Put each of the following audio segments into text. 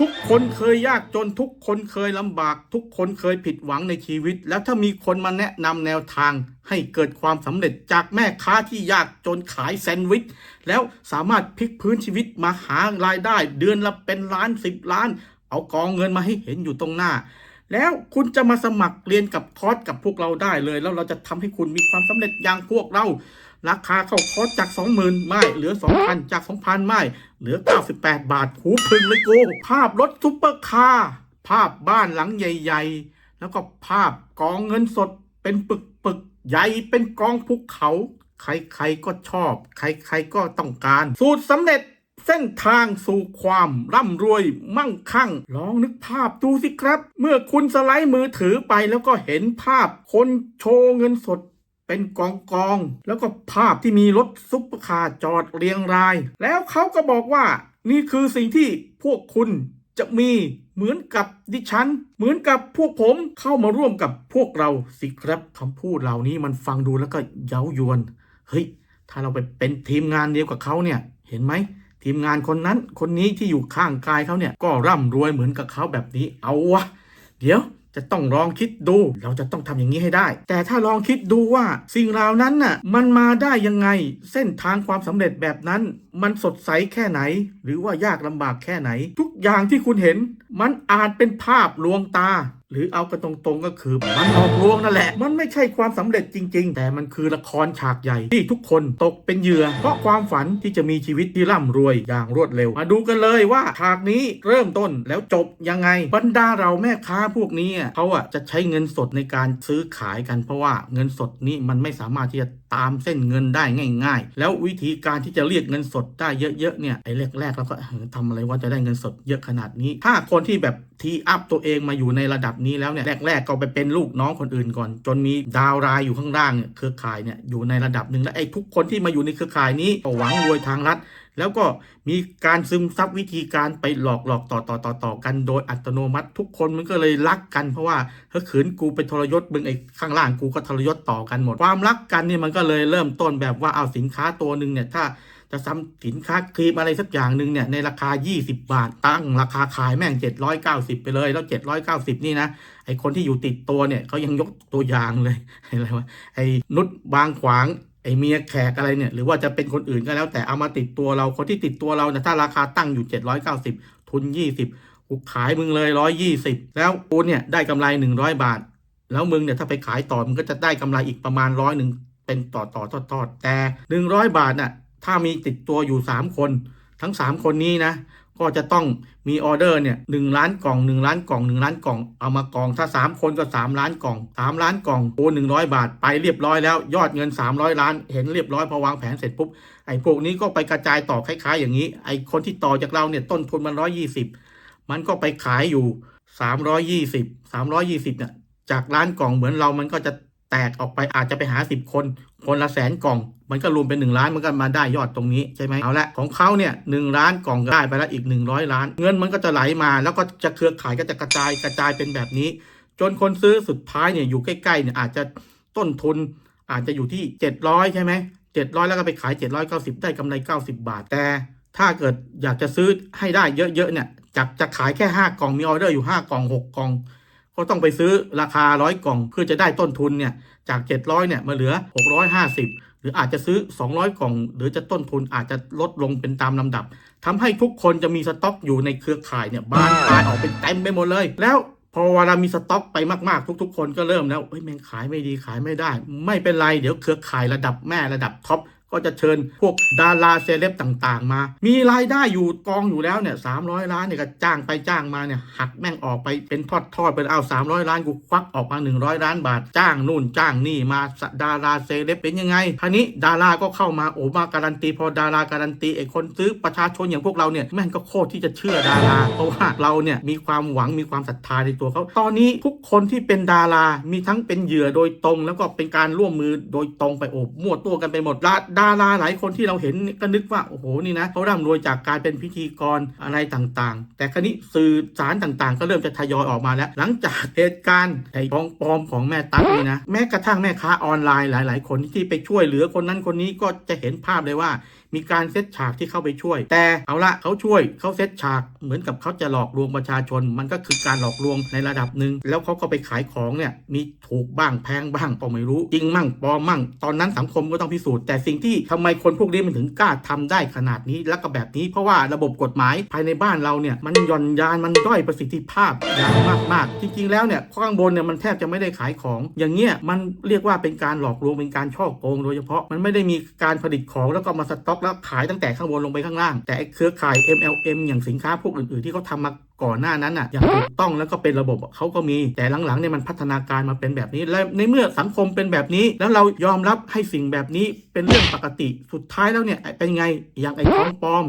ทุกคนเคยยากจนทุกคนเคยลำบาก ทุกคนเคยผิดหวังในชีวิต แล้วถ้ามีคนมาแนะนำแนวทาง ให้เกิดความสำเร็จจากแม่ค้าที่ยากจนขายแซนด์วิชแล้วสามารถพลิกพื้นชีวิตมาหารายได้ เดือนละเป็นล้านสิบล้าน เอากองเงินมาให้เห็นอยู่ตรงหน้า แล้วคุณจะมาสมัครเรียนกับคอร์สกับพวกเราได้เลย แล้วเราจะทำให้คุณมีความสำเร็จอย่างพวกเราราคาเข้าคอร์สจาก 20,000 ไม่ เหลือ 2,000 จาก 2,000 ไม่ เหลือ 98 บาทหูพึงเลยกู ภาพรถซุปเปอร์คาร์ ภาพบ้านหลังใหญ่ ๆ แล้วก็ภาพกองเงินสดเป็นปึกปึกๆใหญ่เป็นกองภูเขา ใครๆก็ชอบ ใครๆก็ต้องการ สูตรสำเร็จเส้นทางสู่ความร่ำรวยมั่งคั่ง ลองนึกภาพดูสิครับ เมื่อคุณสไลด์มือถือไปแล้วก็เห็นภาพคนโชว์เงินสด เป็นกองกองๆแล้วก็ภาพที่มีรถซุปเปอร์คาร์จอดเรียงราย แล้วเขาก็บอกว่านี่คือสิ่งที่พวกคุณจะมีเหมือนกับดิฉัน เหมือนกับพวกผมเข้ามาร่วมกับพวกเราสิครับคำพูดเหล่านี้มันฟังดูแล้วก็เย้ายวนเฮ้ยถ้าเราไปเป็นทีมงานเดียวกับเขาเนี่ยเห็นไหมทีมงานคนนั้นคนนี้ที่อยู่ข้างกายเขาเนี่ยก็ร่ำรวยเหมือนกับเขาแบบนี้เอาวะ เดี๋ยว จะต้องลองคิดดู เราจะต้องทำอย่างนี้ให้ได้ แต่ถ้าลองคิดดูว่าสิ่งเหล่านั้นน่ะมันมาได้ยังไง เส้นทางความสำเร็จแบบนั้น มันสดใสแค่ไหน หรือว่ายากลำบากแค่ไหน ทุกอย่างที่คุณเห็น มันอาจเป็นภาพลวงตา หรือเอากันตรงๆก็คือ มันออกลวงนั่นแหละ มันไม่ใช่ความสำเร็จจริง ๆ แต่มันคือละครฉากใหญ่ที่ทุกคนตกเป็นเหยื่อ เพราะความฝันที่จะมีชีวิตที่ร่ำรวยอย่างรวดเร็ว มาดูกันเลยว่าฉากนี้เริ่มต้นแล้วจบยังไงบรรดาเราแม่ค้าพวกนี้เขาอะจะใช้เงินสดในการซื้อขายกัน เพราะว่าเงินสดนี้มันไม่สามารถที่จะตามเส้นเงินได้ง่าย ๆ แล้ววิธีการที่จะเรียกเงินสดได้เยอะๆเนี่ยไอ้แรกๆเราก็เออทำอะไรว่าจะได้เงินสดเยอะขนาดนี้ ถ้าคนที่แบบทีอัพตัวเองมาอยู่ในระดับนี้แล้วเนี่ยแรกๆก็ไปเป็นลูกน้องคนอื่นก่อน จนมีดาวรายอยู่ข้างล่างเนี่ยเครือข่ายเนี่ยอยู่ในระดับหนึ่งแล้วไอ้ทุกคนที่มาอยู่ในเครือข่ายนี้ก็หวังรวยทางรัฐ แล้วก็มีการซึมซับวิธีการไปหลอกหลอกต่อต่อต่อต่อกันโดยอัตโนมัติทุกคนมันก็เลยรักกันเพราะว่าถ้าขืนกูไปทรยศมึงไอ้ข้างล่างกูก็ทรยศต่อกันหมด ความรักกันเนี่ยมันก็เลยเริ่มต้นแบบว่าเอาสินค้าตัวหนึ่งเนี่ยถ้าจะซ้ำสินค้าครีมอะไรสักอย่างหนึ่งเนี่ยในราคา 20 บาทตั้งราคาขายแม่ง 790 ไปเลย แล้ว 790 นี่นะไอคนที่อยู่ติดตัวเนี่ยเขายังยกตัวอย่างเลยอะไรวะไอนุชบางขวาง ไอเมียแขกอะไรเนี่ยหรือว่าจะเป็นคนอื่นก็แล้วแต่เอามาติดตัวเราคนที่ติดตัวเราเนี่ยถ้าราคาตั้งอยู่ 790 ทุน 20กูขายมึงเลย 120 แล้วกูเนี่ยได้กำไร 100 บาท แล้วมึงเนี่ยถ้าไปขายต่อมึงก็จะได้กำไรอีกประมาณร้อยหนึ่งเป็นต่อต่อทอดทอดแต่ 100 บาทน่ะถ้ามีติดตัวอยู่ 3 คน ทั้ง 3 คนนี้นะ ก็จะต้องมีออเดอร์เนี่ยหนึ่งล้านกล่องหนึ่งล้านกล่องหนึ่งล้านกล่องเอามากล่องถ้า 3 คนก็ 3 ล้านกล่อง 3 ล้านกล่องโอนหนึ่งร้อยบาทไปเรียบร้อยแล้ว ยอดเงิน 300 ล้าน เห็นเรียบร้อยพอวางแผนเสร็จปุ๊บไอ้พวกนี้ก็ไปกระจายต่อคล้ายๆ อย่างนี้ ไอ้คนที่ต่อจากเราเนี่ยต้นทุนมันร้อยี่สิบมันก็ไปขายอยู่320 320เนี่ยจากล้านกล่องเหมือนเรามันก็จะแตกออกไปอาจจะไปหา10คน คนละแสนกล่อง มันก็รวมเป็น 1 ล้านมันก็มาได้ยอดตรงนี้ใช่ไหมเอาละของเขาเนี่ยหล้านกล่องได้ไปแล้วอีก 100 ล้าน เงินมันก็จะไหลมา แล้วก็จะเครือข่ายก็จะกระจายกระจายเป็นแบบนี้ จนคนซื้อสุดท้ายเนี่ยอยู่ใกล้ๆเนี่ยอาจจะต้นทุนอาจจะอยู่ที่ 700 ใช่ไหม700แล้วก็ไปขาย 790 ได้กำไร 90 บาท แต่ถ้าเกิดอยากจะซื้อให้ได้เยอะๆเนี่ยจากจะขายแค่ 5 กล่องมีออเดอร์อยู่ 5 กล่อง 6 กล่อง ก็ต้องไปซื้อราคาร้อยกล่องเพื่อจะได้ต้นทุนเนี่ยจาก 700เนี่ยมาเหลือ 650ห รืออาจจะซื้อ 200 กล่อง หรือจะต้นทุนอาจจะลดลงเป็นตามลำดับทำให้ทุกคนจะมีสต็อกอยู่ในเครือข่ายเนี่ยบานตายออกเป็นเต็มไปหมดเลย แล้วพอเวลามีสต็อกไปมาก ๆ ทุก ๆ คนก็เริ่มแล้วเฮ้ยแม่งขายไม่ดีขายไม่ได้ ไม่เป็นไร เดี๋ยวเครือข่ายระดับแม่ระดับท็อป ก็จะเชิญพวกดาราเซเลบต่างๆ มา มีรายได้อยู่กองอยู่แล้วเนี่ยสามร้อยล้านเนี่ยก็จ้างไปจ้างมาเนี่ยหักแม่งออกไปเป็นทอดทอดๆไปเอาสามร้อยล้านกูควักออกมาหนึ่งร้อยล้านบาท จ้างนู่นจ้างนี่มาดาราเซเลบเป็นยังไงทีนี้ดาราก็เข้ามาโอ้มาการันตีพอดาราการันตีไอ้คนซื้อประชาชนอย่างพวกเราเนี่ยแม่งก็โคตรที่จะเชื่อดาราเพราะว่าเราเนี่ยมีความหวังมีความศรัทธาในตัวเขาตอนนี้ทุกคนที่เป็นดารามีทั้งเป็นเหยื่อโดยตรง แล้วก็เป็นการร่วมมือโดยตรงไปโอบมั่วตัวกันไปหมดดาดาราหลายคนที่เราเห็นก็นึกว่า โอ้โห นี่นะเขาร่ำรวยจากการเป็นพิธีกรอะไรต่างๆ แต่ครนี้สื่อสารต่างๆ ก็เริ่มจะทยอยออกมาแล้ว หลังจากเหตุการณ์ไอ้ของปลอมของแม่ตั๊กนี่นะแม้กระทั่งแม่ค้าออนไลน์หลาย ๆ คนที่ไปช่วยเหลือคนนั้นคนนี้ก็จะเห็นภาพเลยว่า มีการเซตฉากที่เข้าไปช่วย แต่เอาละเขาช่วยเขาเซตฉากเหมือนกับเขาจะหลอกลวงประชาชน มันก็คือการหลอกลวงในระดับหนึ่งแล้วเขาก็ไปขายของเนี่ยมีถูกบ้างแพงบ้างก็ไม่รู้ จริงมั่งปลอมมั่ง ตอนนั้นสังคมก็ต้องพิสูจน์ แต่สิ่งที่ทำไมคนพวกนี้มันถึงกล้าทำได้ขนาดนี้แล้วก็แบบนี้ เพราะว่าระบบกฎหมายภายในบ้านเราเนี่ยมันย่อนยานมันด้อยประสิทธิภาพอย่างมากๆจริงๆแล้วเนี่ยข้างบนเนี่ยมันแทบจะไม่ได้ขายของ อย่างเงี้ยมันเรียกว่าเป็นการหลอกลวงเป็นการช่อโกงโดยเฉพาะมันไม่ได้มีการผลิตของแล้วก็มาสต็อกแล้วขายตั้งแต่ข้างบนลงไปข้างล่าง แต่เครือข่าย MLM อย่างสินค้าพวกอื่นๆ ที่เขาทำมาก่อนหน้านั้นอะอย่างถูกต้องแล้วก็เป็นระบบเขาก็มีแต่หลังๆเนี่ยมันพัฒนาการมาเป็นแบบนี้ และในเมื่อสังคมเป็นแบบนี้ แล้วเรายอมรับให้สิ่งแบบนี้เป็นเรื่องปกติสุดท้ายแล้วเนี่ยเป็นไงอย่างไอ้ของปลอม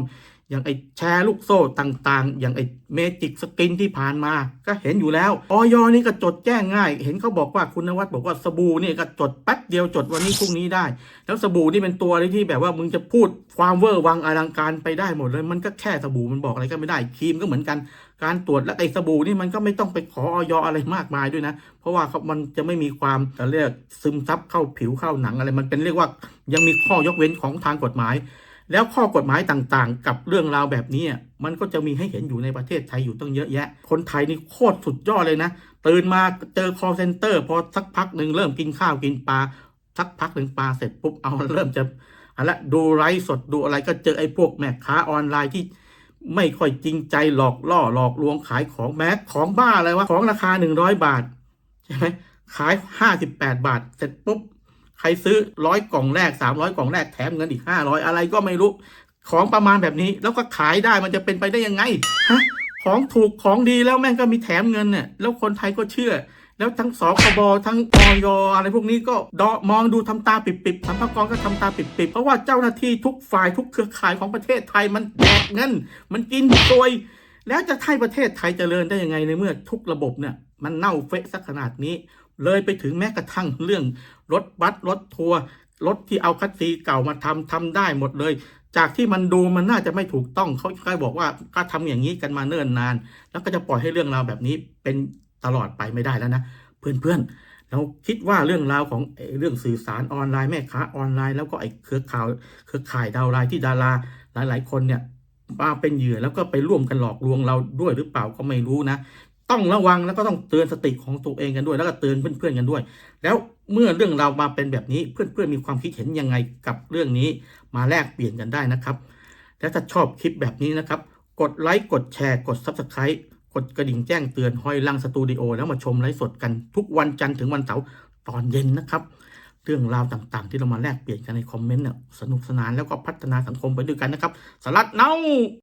อย่างไอ้แชร์ลูกโซ่ต่างๆ อย่างไอ้เมจิกสกินที่ผ่านมา ก็เห็นอยู่แล้วออยนี่ก็จดแจ้งง่าย เห็นเขาบอกว่าคุณนวัดบอกว่าสบู่นี่ก็จดแป๊บเดียวจดวันนี้พรุ่งนี้ได้ แล้วสบู่นี่เป็นตัวอะไรที่แบบว่ามึงจะพูดความเวอร์วังอลังการไปได้หมดเลยมันก็แค่สบู่มันบอกอะไรก็ไม่ได้ครีมก็เหมือนกันการตรวจและไอ้สบู่นี่มันก็ไม่ต้องไปขอออยอะไรมากมายด้วยนะ เพราะว่ามันจะไม่มีความเรียกซึมซับเข้าผิวเข้าหนังอะไร มันเป็นเรียกว่ายังมีข้อยกเว้นของทางกฎหมาย แล้วข้อกฎหมายต่างๆ กับเรื่องราวแบบนี้มันก็จะมีให้เห็นอยู่ในประเทศไทยอยู่ตั้งเยอะแยะ คนไทยนี่โคตรสุดยอดเลยนะ ตื่นมาเจอ call center พอสักพักหนึ่งเริ่มกินข้าวกินปลาสักพักหนึ่งปลาเสร็จปุ๊บเอาเริ่มจะอาละดูไลฟ์สดดูอะไรก็เจอไอ้พวกแม่ค้าออนไลน์ที่ไม่ค่อยจริงใจหลอกล่อหลอกลวงขายของแม้ของบ้าอะไรวะของราคา 100 บาทใช่ไหมขาย 58 บาท เสร็จปุ๊บ ใครซื้อร้อยกล่องแรก300กล่องแรกแถมเงินอีก500อะไรก็ไม่รู้ ของประมาณแบบนี้แล้วก็ขายได้มันจะเป็นไปได้ยังไงฮะของถูกของดีแล้วแม่งก็มีแถมเงินเนี่ยแล้วคนไทยก็เชื่อ แล้วทั้งสคบทั้งออยอะไรพวกนี้ก็ดอมองดูทำตาปิบๆสัมภากรก็ทำตาปิบๆเพราะว่าเจ้าหน้าที่ทุกฝ่ายทุกเครือข่ายของประเทศไทยมันแดกเงิน มันกินซวยแล้วจะให้ประเทศไทยเจริญได้ยังไงในเมื่อทุกระบบเนี่ยมันเน่าเฟะสักขนาดนี้ เลยไปถึงแม้กระทั่งเรื่องรถบัสรถทัวร์รถที่เอาคัสซีเก่ามาทำทำได้หมดเลย จากที่มันดูมันน่าจะไม่ถูกต้องเขาแค่บอกว่าก็ทำอย่างนี้กันมาเนิ่นนาน แล้วก็จะปล่อยให้เรื่องราวแบบนี้เป็นตลอดไปไม่ได้แล้วนะ เพื่อนๆ เราคิดว่าเรื่องราวของเรื่องสื่อสารออนไลน์แม่ค้าออนไลน์ แล้วก็ไอ้เครือข่าวเครือข่ายดาวไลน์ที่ดาราหลาย ๆ คนเนี่ยมาเป็นเหยื่อแล้วก็ไปร่วมกันหลอกลวงเราด้วยหรือเปล่าก็ไม่รู้นะ ต้องระวังแล้วก็ต้องเตือนสติของตัวเองกันด้วย แล้วก็เตือนเพื่อนๆกันด้วย แล้วเมื่อเรื่องราวมาเป็นแบบนี้เพื่อนๆมีความคิดเห็นยังไงกับเรื่องนี้มาแลกเปลี่ยนกันได้นะครับ และถ้าชอบคลิปแบบนี้นะครับ กดไลค์กดแชร์กด Subscribe กดกระดิ่งแจ้งเตือนหอยลังสตูดิโอแล้วมาชมไลฟ์สดกันทุกวันจันทร์ถึงวันเสาร์ตอนเย็นนะครับ เรื่องราวต่างๆ ที่เรามาแลกเปลี่ยนกันในคอมเมนต์เนี่ยสนุกสนานแล้วก็พัฒนาสังคมไปด้วยกันนะครับ สลัดเน่า